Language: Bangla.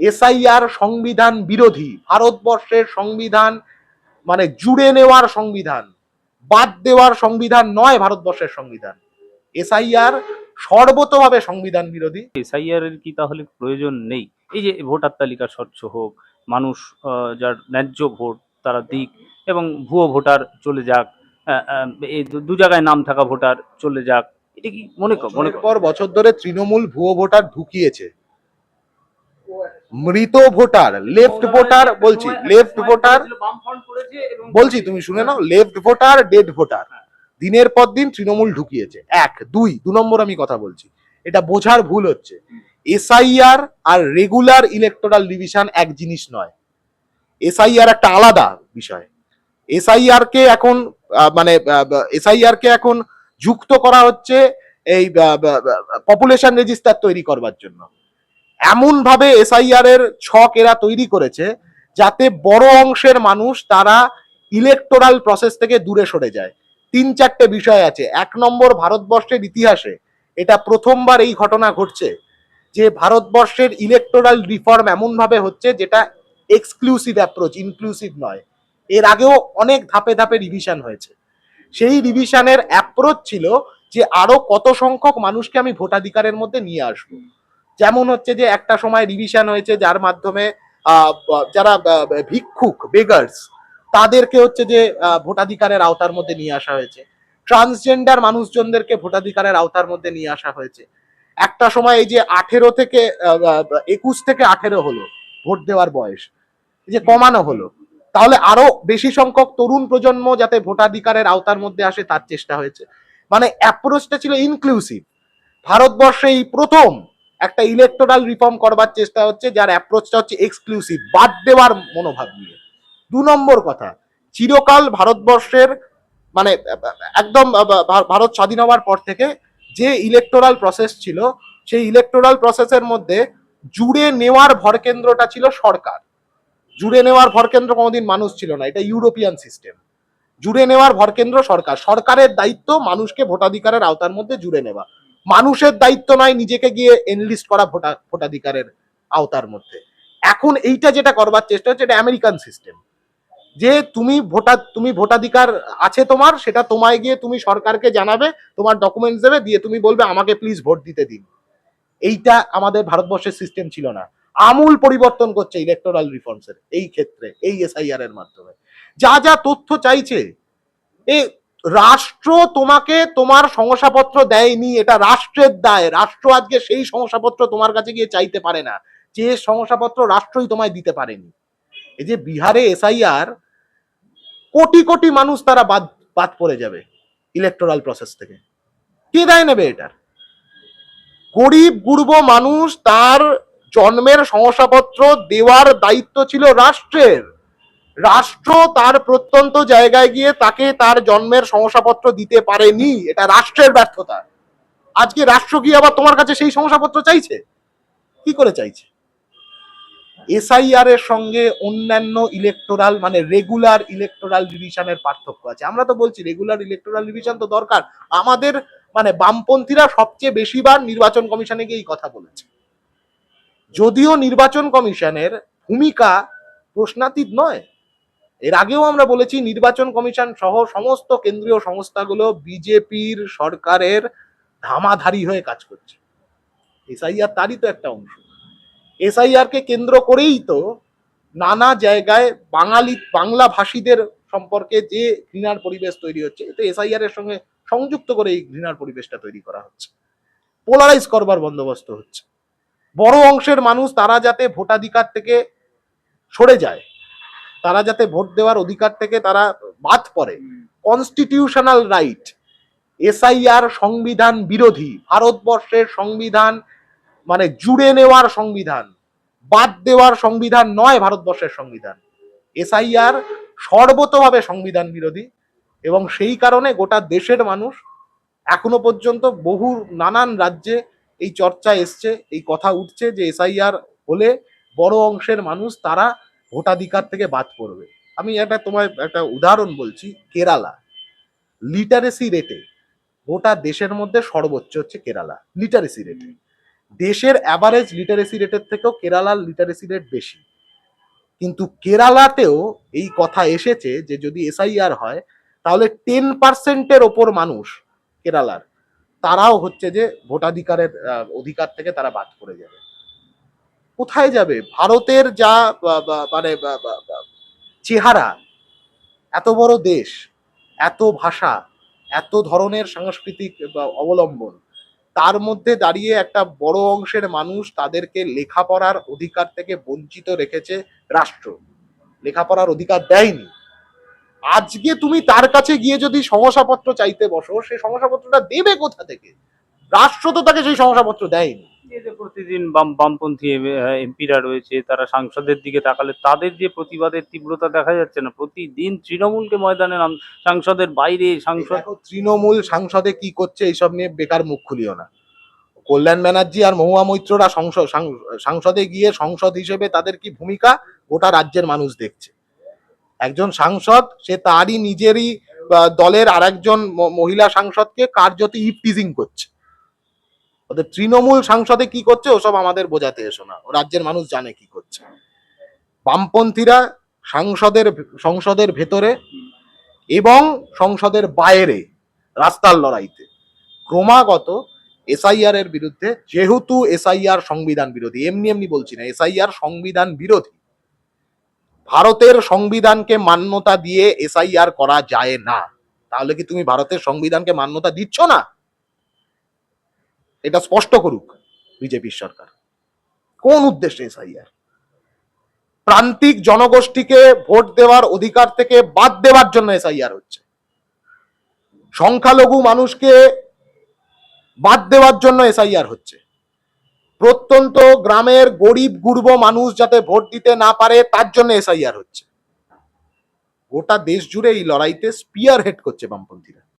এসআইআর সংবিধান বিরোধী ভারতবর্ষের সংবিধান মানে জুড়ে নেওয়ার সংবিধান বাদ দেওয়ার সংবিধান নয় ভারতবর্ষের সংবিধান। এসআইআর সর্বতভাবে সংবিধান বিরোধী। এসআইআর এর কি তাহলে প্রয়োজন নেই? এই যে ভোটার তালিকা স্বচ্ছ হোক মানুষ যার ন্যায্য ভোট তারা দিক এবং ভুয়ো ভোটার চলে যাক এই দু- জায়গায় নাম থাকা ভোটার চলে যাক এটা কি মনে কর মনে কর পর বছর ধরে তৃণমূল ভুয়ো ভোটার ঢুকিয়েছে। মৃত ভোটার লেফট ভোটার বলছি লেফট ভোটার বলছি তুমি শুনে নাও লেফট ভোটার ডেড ভোটার। দিনের পর দিন তৃণমূল ঢুকিয়েছে। এক দুই দু নম্বর আমি কথা বলছি। এটা বোঝার ভুল হচ্ছে। এসআইআর আর রেগুলার ইলেকটোরাল ডিভিশন এক জিনিস নয়। এসআইআর একটা আলাদা বিষয়। এসআইআর কে এখন মানে এসআইআর কে এখন যুক্ত করা হচ্ছে এই পপুলেশন রেজিস্টার তৈরি করবার জন্য। এমন ভাবে এসআইআর এর ছক এরা তৈরি করেছে যাতে বড় অংশের মানুষ তারা ইলেকটোরাল প্রসেস থেকে দূরে সরে যায়। তিন চারটে বিষয় আছে। এক নম্বর ভারতবর্ষের ইতিহাসে এটা প্রথমবার এই ঘটনা ঘটছে যে ভারতবর্ষের ইলেকটোরাল রিফর্ম এমন ভাবে হচ্ছে যেটা এক্সক্লুসিভ অ্যাপ্রোচ ইনক্লুসিভ নয়। এর আগেও অনেক ধাপে ধাপে রিভিশন হয়েছে। সেই রিভিশনের অ্যাপ্রোচ ছিল যে আরও কত সংখ্যক মানুষকে আমি ভোটাধিকারের মধ্যে নিয়ে আসব। যেমন হচ্ছে যে একটা সময় রিভিশন হয়েছে, যার মাধ্যমে যারা ভিক্ষুক বেগার্স তাদেরকে হচ্ছে যে ভোটাধিকারের আওতার মধ্যে নিয়ে আসা হয়েছে। ট্রান্সজেন্ডার মানুষজনদেরকে ভোটাধিকারের আওতার মধ্যে নিয়ে আসা হয়েছে। একটা সময় এই যে আঠেরো থেকে একুশ থেকে আঠেরো হলো ভোট দেওয়ার বয়স। এই যে কমানো হলো। তাহলে আরও বেশি সংখ্যক তরুণ প্রজন্ম যাতে ভোটাধিকারের আওতার মধ্যে আসে তার চেষ্টা হয়েছে। মানে অ্যাপ্রোচটা ছিল ইনক্লুসিভ ভারতবর্ষে এই প্রথম একটা ইলেকটোরাল রিফর্ম করবার চেষ্টা হচ্ছে, যার অ্যাপ্রোচটা হচ্ছে এক্সক্লুসিভ বাদ দেওয়ার মনোভাব নিয়ে। দু নম্বর কথা, চিরকাল ভারতবর্ষের মানে একদম ভারত স্বাধীন হওয়ার পর থেকে যে ইলেকটোরাল প্রসেস ছিল, সেই ইলেকটোরাল প্রসেসের মধ্যে জুড়ে নেওয়ার ভরকেন্দ্রটা ছিল সরকার। জুড়ে নেওয়ার ভরকেন্দ্র কোনোদিন মানুষ ছিল না, এটা ইউরোপিয়ান সিস্টেম জুড়ে নেওয়ার ভরকেন্দ্র সরকার। সরকারের দায়িত্ব মানুষকে ভোটাধিকারের আওতার মধ্যে জুড়ে নেওয়া। মানুষের দায়িত্ব নয় নিজেকে গিয়ে এনলিস্ট করা ভোটা, ভোটাধিকারের আওতার মধ্যে। এখন এইটা যেটা করবার চেষ্টা হচ্ছে, এটা আমেরিকান সিস্টেম যে তুমি ভোটার তুমি ভোটাধিকার আছে তোমার, সেটা তোমায় গিয়ে তুমি সরকারকে জানাবে, তোমার ডকুমেন্টস দেবে, দিয়ে তুমি বলবে, আমাকে প্লিজ ভোট দিতে দিন। এইটা আমাদের ভারতবর্ষের সিস্টেম ছিল না। আমূল পরিবর্তন করছে ইলেকটোরাল রিফর্মসের এই ক্ষেত্রে, এই এসআইআর এর মাধ্যমে। যা যা তথ্য চাইছে, এ রাষ্ট্র তোমাকে তোমার শংসাপত্র দেয়নি, এটা রাষ্ট্রের দায়। রাষ্ট্র আজকে সেই শংসাপত্র তোমার কাছে গিয়ে চাইতে পারে না, যে শংসাপত্র রাষ্ট্রই তোমায় দিতে পারেনি। এই যে বিহারে এসআইআর, কোটি কোটি মানুষ তারা বাদ বাদ পড়ে যাবে ইলেকটোরাল প্রসেস থেকে। কে দায় নেবে এটার? গরিব, গুরব মানুষ তার জন্মের শংসাপত্র দেওয়ার দায়িত্ব ছিল রাষ্ট্রের। রাষ্ট্র তার প্রত্যন্ত জায়গায় গিয়ে তাকে তার জন্মের শংসাপত্র দিতে পারেনি। এটা রাষ্ট্রের ব্যর্থতা। আজকে রাষ্ট্র গিয়ে আবার তোমার কাছে সেই শংসাপত্র চাইছে? কি করে চাইছে? এসআইআর এর সঙ্গে অন্যান্য ইলেকটোরাল মানে রেগুলার ইলেকটোরাল ডিভিশনের পার্থক্য আছে। আমরা তো বলছি রেগুলার ইলেকটোরাল ডিভিশন তো দরকার। আমাদের মানে বামপন্থীরা সবচেয়ে বেশিবার নির্বাচন কমিশনে গিয়ে এই কথা বলেছে। যদিও নির্বাচন কমিশনের ভূমিকা প্রশ্নাতীত নয় এর আগেও আমরা বলেছি নির্বাচন কমিশন সহ সমস্ত কেন্দ্রীয় সংস্থাগুলো বিজেপির সরকারের ধামাধারি হয়ে কাজ করছে। এসআইআর তারই তো একটা অংশ। এসআইআর কে কেন্দ্র করেই তো নানা জায়গায় বাঙালি, বাংলা ভাষীদের সম্পর্কে যে ঘৃণার পরিবেশ তৈরি হচ্ছে এটা এসআইআর এর সঙ্গে সংযুক্ত করে এই ঘৃণার পরিবেশটা তৈরি করা হচ্ছে। পোলারাইজ করবার বন্দোবস্ত হচ্ছে। বড় অংশের মানুষ তারা যাতে ভোটাধিকার থেকে সরে যায় তারা যাতে ভোট দেওয়ার অধিকার থেকে তারা বাদ পড়ে। কনস্টিটিউশনাল রাইট এসআইআর সংবিধান বিরোধী, ভারতবর্ষের সংবিধান মানে জুড়ে নেওয়ার সংবিধান, বাদ দেওয়ার সংবিধান নয় ভারতবর্ষের সংবিধান। এসআইআর সর্বতভাবে সংবিধান বিরোধী এবং সেই কারণে গোটা দেশের মানুষ এখনও পর্যন্ত বহু নানান রাজ্যে এই চর্চা এসছে, এই কথা উঠছে যে এসআইআর হলে বড় অংশের মানুষ তারা ভোটাধিকার থেকে বাদ পড়বে। আমি একটা তোমায় একটা উদাহরণ বলছি কেরালা। লিটারেসি রেটে গোটা দেশের মধ্যে সর্বোচ্চ হচ্ছে কেরালা লিটারেসি রেটে দেশের অ্যাভারেজ লিটারেসি রেটের থেকেও কেরালার লিটারেসি রেট বেশি। কিন্তু কেরালাতেও এই কথা এসেছে যে যদি এসআইআর হয় তাহলে টেন পার্সেন্টের ওপর মানুষ কেরালার তারাও হচ্ছে যে ভোটাধিকারের অধিকার থেকে তারা বাদ পড়ে যাবে। কোথায় যাবে? ভারতের যা মানে চেহারা, এত বড় দেশ, এত ভাষা, এত ধরনের সাংস্কৃতিক অবলম্বন, তার মধ্যে দাঁড়িয়ে একটা বড় অংশের মানুষ তাদেরকে লেখাপড়ার অধিকার থেকে বঞ্চিত রেখেছে রাষ্ট্র। লেখাপড়ার অধিকার দেয়নি। আজকে তুমি তার কাছে গিয়ে যদি শংসাপত্র চাইতে বসো সেই শংসাপত্রটা দেবে কোথা থেকে? রাষ্ট্র তো তাকে সেই শংসাপত্র দেয়নি। যে প্রতিদিন বাম, বামপন্থী এমপিরা রয়েছে, তারা সাংসদের দিকে তাকালে তাদের যে প্রতিবাদের তীব্রতা দেখা যাচ্ছে না। প্রতিদিন তৃণমূলকে ময়দানে নাম, সাংসদের বাইরে সাংসদ তৃণমূল সাংসদে কি করছে এইসব নিয়ে বেকার মুখ খুলিও না। কল্যাণ ব্যানার্জি আর মহুয়া মৈত্ররা সংসদ সাংসদে গিয়ে সংসদ হিসেবে তাদের কি ভূমিকা? গোটা রাজ্যের মানুষ দেখছে। একজন সাংসদ, সে তারই নিজেরই দলের আরেকজন ম- মহিলা সাংসদকে কার্যত ইপটিজিং করছে। ওদের তৃণমূল সংসদে কি করছে, ওসব আমাদের বোঝাতে এসো না। রাজ্যের মানুষ জানে কি করছে। বামপন্থীরা সাংসদের, সংসদের ভেতরে এবং সংসদের বাইরে রাস্তার লড়াইতে। ক্রমাগত এসআইআর এর বিরুদ্ধে, যেহেতু এসআইআর সংবিধান বিরোধী, এমনি এমনি বলছি না, এসআইআর সংবিধান বিরোধী, ভারতের সংবিধানকে মান্যতা দিয়ে এসআইআর করা যায় না। তাহলে কি তুমি ভারতের সংবিধানকে মান্যতা দিচ্ছ না? এটা স্পষ্ট করুক বিজেপির সরকার। কোন উদ্দেশ্যে এসআইআর প্রান্তিক জনগোষ্ঠীকে ভোট দেওয়ার অধিকার থেকে বাদ দেওয়ার জন্য এসআইআর হচ্ছে। সংখ্যালঘু মানুষকে বাদ দেওয়ার জন্য এসআইআর হচ্ছে। প্রত্যন্ত গ্রামের গরিব গুরব মানুষ যাতে ভোট দিতে না পারে, তার জন্য এসআইআর হচ্ছে। গোটা দেশ জুড়ে এই লড়াইতে স্পিয়ার হেড করছে বামপন্থীরা।